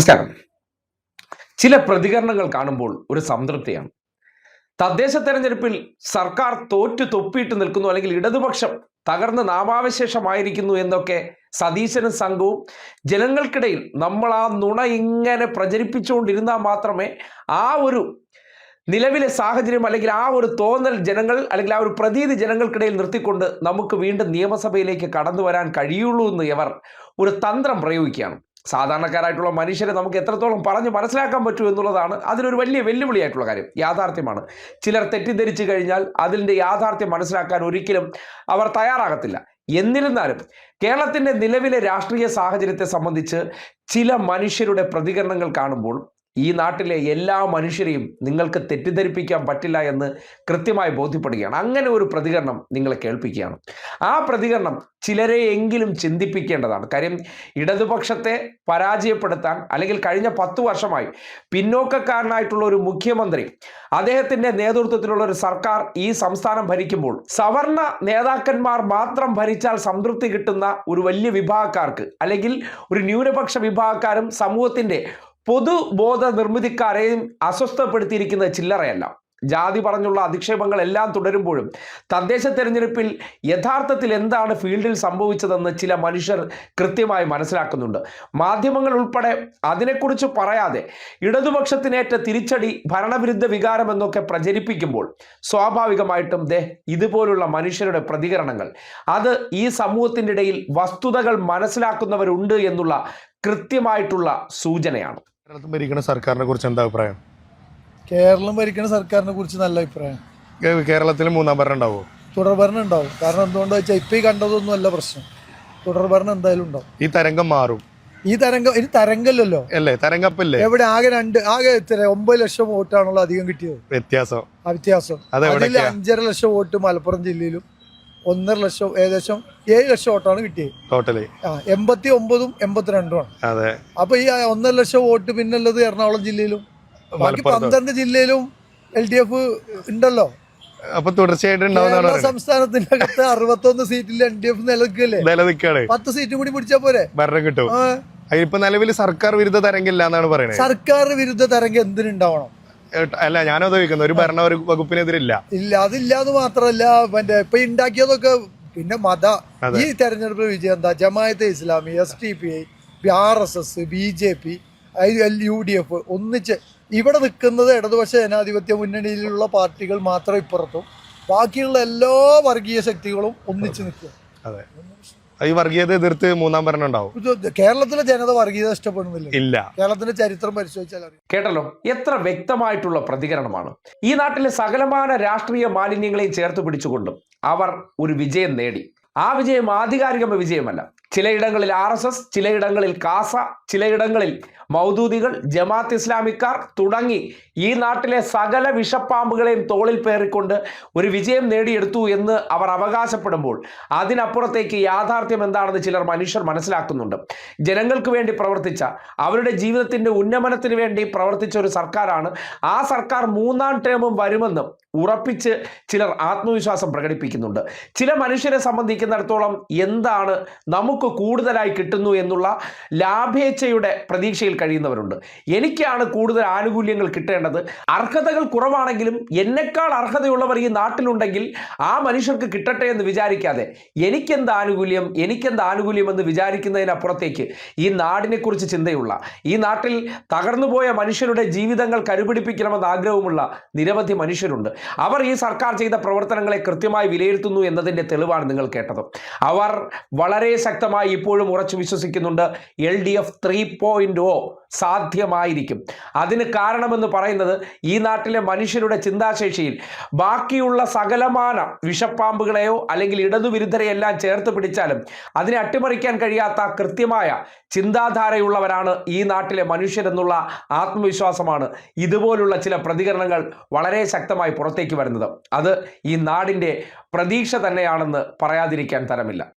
നമസ്കാരം. ചില പ്രതികരണങ്ങൾ കാണുമ്പോൾ ഒരു സംതൃപ്തിയാണ്. തദ്ദേശ തെരഞ്ഞെടുപ്പിൽ സർക്കാർ തോറ്റു തൊപ്പിയിട്ട് നിൽക്കുന്നു അല്ലെങ്കിൽ ഇടതുപക്ഷം തകർന്ന് നാമാവശേഷമായിരിക്കുന്നു എന്നൊക്കെ സതീശനും സംഘവും ജനങ്ങൾക്കിടയിൽ നമ്മൾ ആ നുണ ഇങ്ങനെ പ്രചരിപ്പിച്ചുകൊണ്ടിരുന്നാൽ മാത്രമേ ആ ഒരു നിലവിലെ സാഹചര്യം അല്ലെങ്കിൽ ആ ഒരു തോന്നൽ ജനങ്ങൾ അല്ലെങ്കിൽ ആ ഒരു പ്രതീതി ജനങ്ങൾക്കിടയിൽ നിർത്തിക്കൊണ്ട് നമുക്ക് വീണ്ടും നിയമസഭയിലേക്ക് കടന്നു വരാൻ കഴിയുള്ളൂ എന്ന് ഇവർ ഒരു തന്ത്രം പ്രയോഗിക്കുകയാണ്. സാധാരണക്കാരായിട്ടുള്ള മനുഷ്യരെ നമുക്ക് എത്രത്തോളം പറഞ്ഞ് മനസ്സിലാക്കാൻ പറ്റൂ എന്നുള്ളതാണ് അതിനൊരു വലിയ വെല്ലുവിളിയായിട്ടുള്ള കാര്യം. യാഥാർത്ഥ്യമാണ്. ചിലർ തെറ്റിദ്ധരിച്ചു കഴിഞ്ഞാൽ അതിന്റെ യാഥാർത്ഥ്യം മനസ്സിലാക്കാൻ ഒരിക്കലും അവർ തയ്യാറാകത്തില്ല. എന്നിരുന്നാലും കേരളത്തിന്റെ നിലവിലെ രാഷ്ട്രീയ സാഹചര്യത്തെ സംബന്ധിച്ച് ചില മനുഷ്യരുടെ പ്രതികരണങ്ങൾ കാണുമ്പോൾ ഈ നാട്ടിലെ എല്ലാ മനുഷ്യരെയും നിങ്ങൾക്ക് തെറ്റിദ്ധരിപ്പിക്കാൻ പറ്റില്ല എന്ന് കൃത്യമായി ബോധ്യപ്പെടുകയാണ്. അങ്ങനെ ഒരു പ്രതികരണം നിങ്ങളെ കേൾപ്പിക്കുകയാണ്. ആ പ്രതികരണം ചിലരെ എങ്കിലും ചിന്തിപ്പിക്കേണ്ടതാണ്. കാര്യം ഇടതുപക്ഷത്തെ പരാജയപ്പെടുത്താൻ അല്ലെങ്കിൽ കഴിഞ്ഞ പത്ത് വർഷമായി പിന്നോക്കക്കാരനായിട്ടുള്ള ഒരു മുഖ്യമന്ത്രി അദ്ദേഹത്തിന്റെ നേതൃത്വത്തിലുള്ള ഒരു സർക്കാർ ഈ സംസ്ഥാനം ഭരിക്കുമ്പോൾ സവർണ നേതാക്കന്മാർ മാത്രം ഭരിച്ചാൽ സംതൃപ്തി കിട്ടുന്ന ഒരു വലിയ വിഭാഗക്കാർക്ക് അല്ലെങ്കിൽ ഒരു ന്യൂനപക്ഷ വിഭാഗക്കാരും സമൂഹത്തിന്റെ പൊതുബോധ നിർമ്മിതിക്കാരെയും അസ്വസ്ഥപ്പെടുത്തിയിരിക്കുന്നത് ചില്ലറയല്ല. ജാതി പറഞ്ഞുള്ള അധിക്ഷേപങ്ങൾ എല്ലാം തുടരുമ്പോഴും തദ്ദേശ തെരഞ്ഞെടുപ്പിൽ യഥാർത്ഥത്തിൽ എന്താണ് ഫീൽഡിൽ സംഭവിച്ചതെന്ന് ചില മനുഷ്യർ കൃത്യമായി മനസ്സിലാക്കുന്നുണ്ട്. മാധ്യമങ്ങൾ ഉൾപ്പെടെ അതിനെക്കുറിച്ച് പറയാതെ ഇടതുപക്ഷത്തിനേറ്റ തിരിച്ചടി ഭരണവിരുദ്ധ വികാരം എന്നൊക്കെ പ്രചരിപ്പിക്കുമ്പോൾ സ്വാഭാവികമായിട്ടും ദേ ഇതുപോലുള്ള മനുഷ്യരുടെ പ്രതികരണങ്ങൾ അത് ഈ സമൂഹത്തിന്റെ ഇടയിൽ വസ്തുതകൾ മനസ്സിലാക്കുന്നവരുണ്ട് എന്നുള്ള കൃത്യമായിട്ടുള്ള സൂചനയാണ്. കേരളത്തിൽ ഭരിക്കുന്ന സർക്കാരിനെ കുറിച്ച് എന്താ അഭിപ്രായം? കേരളം ഭരിക്കുന്ന സർക്കാരിനെ കുറിച്ച് നല്ല അഭിപ്രായം. കേരളത്തിൽ മൂന്നാം ഭരണം ഉണ്ടാവുമോ തുടർഭരണം ഉണ്ടാവും. കാരണം എന്തുകൊണ്ടാ വെച്ചാൽ ഇപ്പൊ ഈ കണ്ടതൊന്നും അല്ല പ്രശ്നം. തുടർഭരണം എന്തായാലും ഉണ്ടാവും. ഈ തരംഗം മാറും. ഈ തരംഗം ഇനി തരംഗല്ലോ അല്ലേ? തരംഗപ്പല്ലേ? എവിടെ ആകെ രണ്ട് ആകെ എത്ര ഒമ്പത് ലക്ഷം വോട്ടാണല്ലോ അധികം കിട്ടിയത്. വ്യത്യാസം. ആ വ്യത്യാസം. അതിൽ അഞ്ചര ലക്ഷം വോട്ട് മലപ്പുറം ജില്ലയിലും. ഒന്നര ലക്ഷം ഏകദേശം ഏഴ് ലക്ഷം വോട്ടാണ് കിട്ടിയത്. ടോട്ടലി. ആ എൺപത്തി ഒമ്പതും എൺപത്തിരണ്ടുമാണ്. അതെ. അപ്പൊ ഈ ഒന്നര ലക്ഷം വോട്ട് പിന്നുള്ളത് എറണാകുളം ജില്ലയിലും. ബാക്കി പന്ത്രണ്ട് ജില്ലയിലും എൽ ഡി എഫ് ഉണ്ടല്ലോ. അപ്പൊ തുടർച്ചയായിട്ടുണ്ടാവും സംസ്ഥാനത്തിന്റെ അകത്ത് അറുപത്തൊന്ന് സീറ്റിൽ എൽ ഡി എഫ് നിലനിൽക്കല്ലേ നിലനിൽക്കാണ് പത്ത് സീറ്റും കൂടി പിടിച്ചാ പോരെ? ഭരണം കിട്ടും. ഇപ്പൊ നിലവിൽ സർക്കാർ വിരുദ്ധ തരംഗില്ല എന്നാണ് പറയുന്നത്. സർക്കാർ വിരുദ്ധ തരംഗം എന്തിനുണ്ടാവണം? അല്ല ഞാനത് ചോദിക്കുന്നത്. ഒരു ഭരണ വകുപ്പിനെതിരില്ല. ഇല്ല അതില്ലാന്ന് മാത്രല്ല മറ്റേ ഇപ്പൊ ഉണ്ടാക്കിയതൊക്കെ പിന്നെ മത. ഈ തെരഞ്ഞെടുപ്പ് വിജയം എന്താ? Jamaat Islami S T P I R S S B J P U D F ഒന്നിച്ച് ഇവിടെ നിൽക്കുന്നത് ഇടതുപക്ഷ ജനാധിപത്യ മുന്നണിയിലുള്ള പാർട്ടികൾ മാത്രം ഇപ്പുറത്തും. ബാക്കിയുള്ള എല്ലാ വർഗീയ ശക്തികളും ഒന്നിച്ച് നിൽക്കുക അതെ. ഈ വർഗീയത എതിർത്ത് മൂന്നാം ഭരണം ഉണ്ടാവും. കേരളത്തിലെ ജനത വർഗീയത ഇഷ്ടപ്പെടുന്നില്ല? ഇല്ല. കേരളത്തിന്റെ ചരിത്രം പരിശോധിച്ചാൽ അറിയാം. കേട്ടല്ലോ? എത്ര വ്യക്തമായിട്ടുള്ള പ്രതികരണമാണ്. ഈ നാട്ടിലെ സകലമാന രാഷ്ട്രീയ മാലിന്യങ്ങളെയും ചേർത്ത് പിടിച്ചുകൊണ്ടും അവർ ഒരു വിജയം നേടി. ആ വിജയം ആധികാരികമായ വിജയമല്ല. ചിലയിടങ്ങളിൽ ആർ എസ് എസ് ചിലയിടങ്ങളിൽ കാസ ചിലയിടങ്ങളിൽ മൗദൂദികൾ ജമാഅത്ത് ഇസ്ലാമിക്കാർ തുടങ്ങി ഈ നാട്ടിലെ സകല വിഷപ്പാമ്പുകളെയും തോളിൽ പേറിക്കൊണ്ട് ഒരു വിജയം നേടിയെടുത്തു എന്ന് അവർ അവകാശപ്പെടുമ്പോൾ അതിനപ്പുറത്തേക്ക് യാഥാർത്ഥ്യം എന്താണെന്ന് ചിലർ മനുഷ്യർ മനസ്സിലാക്കുന്നുണ്ട്. ജനങ്ങൾക്ക് വേണ്ടി പ്രവർത്തിച്ച അവരുടെ ജീവിതത്തിന്റെ ഉന്നമനത്തിന് വേണ്ടി പ്രവർത്തിച്ച ഒരു സർക്കാരാണ്. ആ സർക്കാർ മൂന്നാം ടേമും വരുമെന്നും ഉറപ്പിച്ച് ചിലർ ആത്മവിശ്വാസം പ്രകടിപ്പിക്കുന്നുണ്ട്. ചില മനുഷ്യരെ സംബന്ധിക്കുന്നിടത്തോളം എന്താണ് നമുക്ക് കൂടുതലായി കിട്ടുന്നു എന്നുള്ള ലാഭേച്ഛയുടെ പ്രതീക്ഷയിൽ കഴിയുന്നവരുണ്ട്. എനിക്കാണ് കൂടുതൽ ആനുകൂല്യങ്ങൾ കിട്ടേണ്ടത്. അർഹതകൾ കുറവാണെങ്കിലും എന്നെക്കാൾ അർഹതയുള്ളവർ ഈ നാട്ടിലുണ്ടെങ്കിൽ ആ മനുഷ്യർക്ക് കിട്ടട്ടെ എന്ന് വിചാരിക്കാതെ എനിക്കെന്ത് ആനുകൂല്യം എനിക്കെന്ത് ആനുകൂല്യം എന്ന് വിചാരിക്കുന്നതിനപ്പുറത്തേക്ക് ഈ നാടിനെക്കുറിച്ച് ചിന്തയുള്ള ഈ നാട്ടിൽ തകർന്നുപോയ മനുഷ്യരുടെ ജീവിതങ്ങൾ കരുപിടിപ്പിക്കണമെന്ന് ആഗ്രഹമുള്ള നിരവധി മനുഷ്യരുണ്ട്. അവർ ഈ സർക്കാർ ചെയ്ത പ്രവർത്തനങ്ങളെ കൃത്യമായി വിലയിരുത്തുന്നു എന്നതിന്റെ തെളിവാണ് നിങ്ങൾ കേട്ടത്. അവർ വളരെ ശക്തമായി ഇപ്പോഴും ഉറച്ചു വിശ്വസിക്കുന്നുണ്ട്. L D F three point O സാധ്യമായിരിക്കും. അതിന് കാരണമെന്ന് പറയുന്നത് ഈ നാട്ടിലെ മനുഷ്യരുടെ ചിന്താശേഷിയിൽ ബാക്കിയുള്ള സകലമാന വിഷപ്പാമ്പുകളെയോ അല്ലെങ്കിൽ ഇടതുവിരുദ്ധരെയെല്ലാം ചേർത്ത് പിടിച്ചാലും അതിനെ അട്ടിമറിക്കാൻ കഴിയാത്ത കൃത്യമായ ചിന്താധാരയുള്ളവരാണ് ഈ നാട്ടിലെ മനുഷ്യരെന്നുള്ള ആത്മവിശ്വാസമാണ് ഇതുപോലുള്ള ചില പ്രതികരണങ്ങൾ വളരെ ശക്തമായി പുറത്തേക്ക് വരുന്നത്. അത് ഈ നാടിന്റെ പ്രതീക്ഷ തന്നെയാണെന്ന് പറയാതിരിക്കാൻ തരമില്ല.